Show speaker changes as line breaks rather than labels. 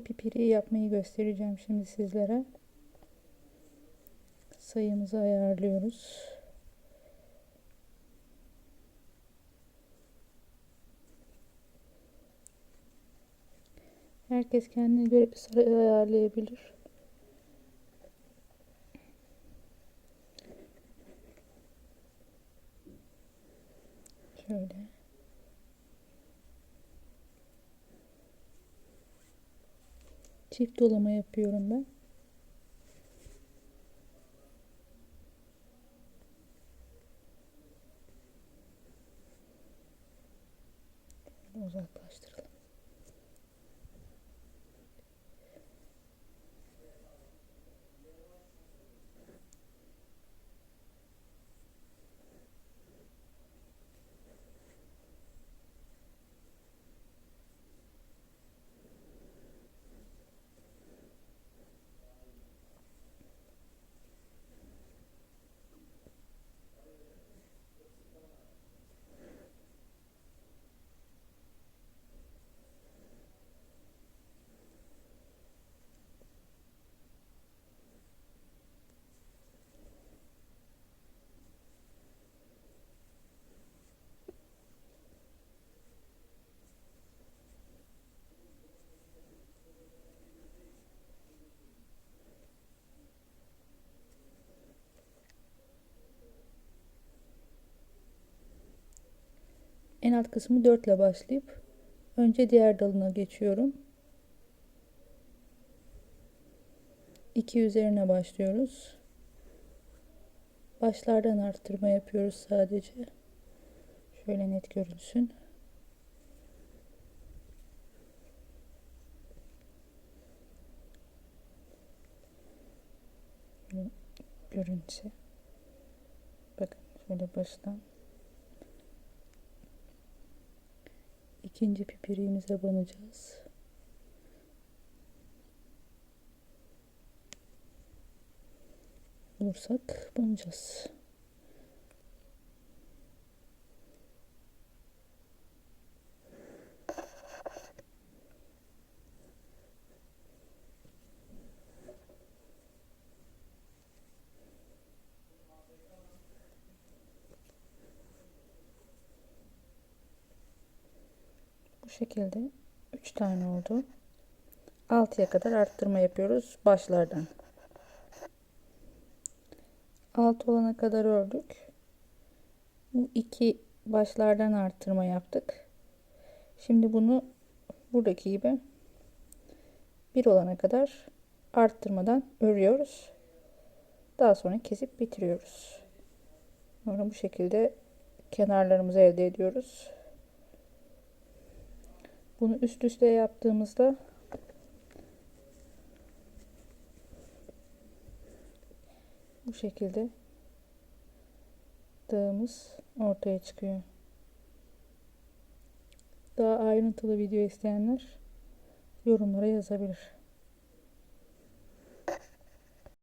Bu pipiriyi yapmayı göstereceğim şimdi sizlere. Sayımızı ayarlıyoruz. Herkes kendine göre bir sayı ayarlayabilir. Şöyle. Çift dolama yapıyorum ben. Uzaklaştıralım. En alt kısmı 4 ile başlayıp önce diğer dalına geçiyorum. 2 üzerine başlıyoruz. Başlardan arttırma yapıyoruz sadece. Şöyle net görünsün. Görüntü. Bakın şöyle baştan ikinci pipiriğimize banacağız. Bulursak banacağız. Şekilde 3 tane oldu. 6'ya kadar arttırma yapıyoruz başlardan. 6 olana kadar ördük. Bu iki başlardan arttırma yaptık. Şimdi bunu buradaki gibi bir olana kadar arttırmadan örüyoruz. Daha sonra kesip bitiriyoruz. Sonra bu şekilde kenarlarımızı elde ediyoruz. Bunu üst üste yaptığımızda bu şekilde dağımız ortaya çıkıyor. Daha ayrıntılı video isteyenler yorumlara yazabilir.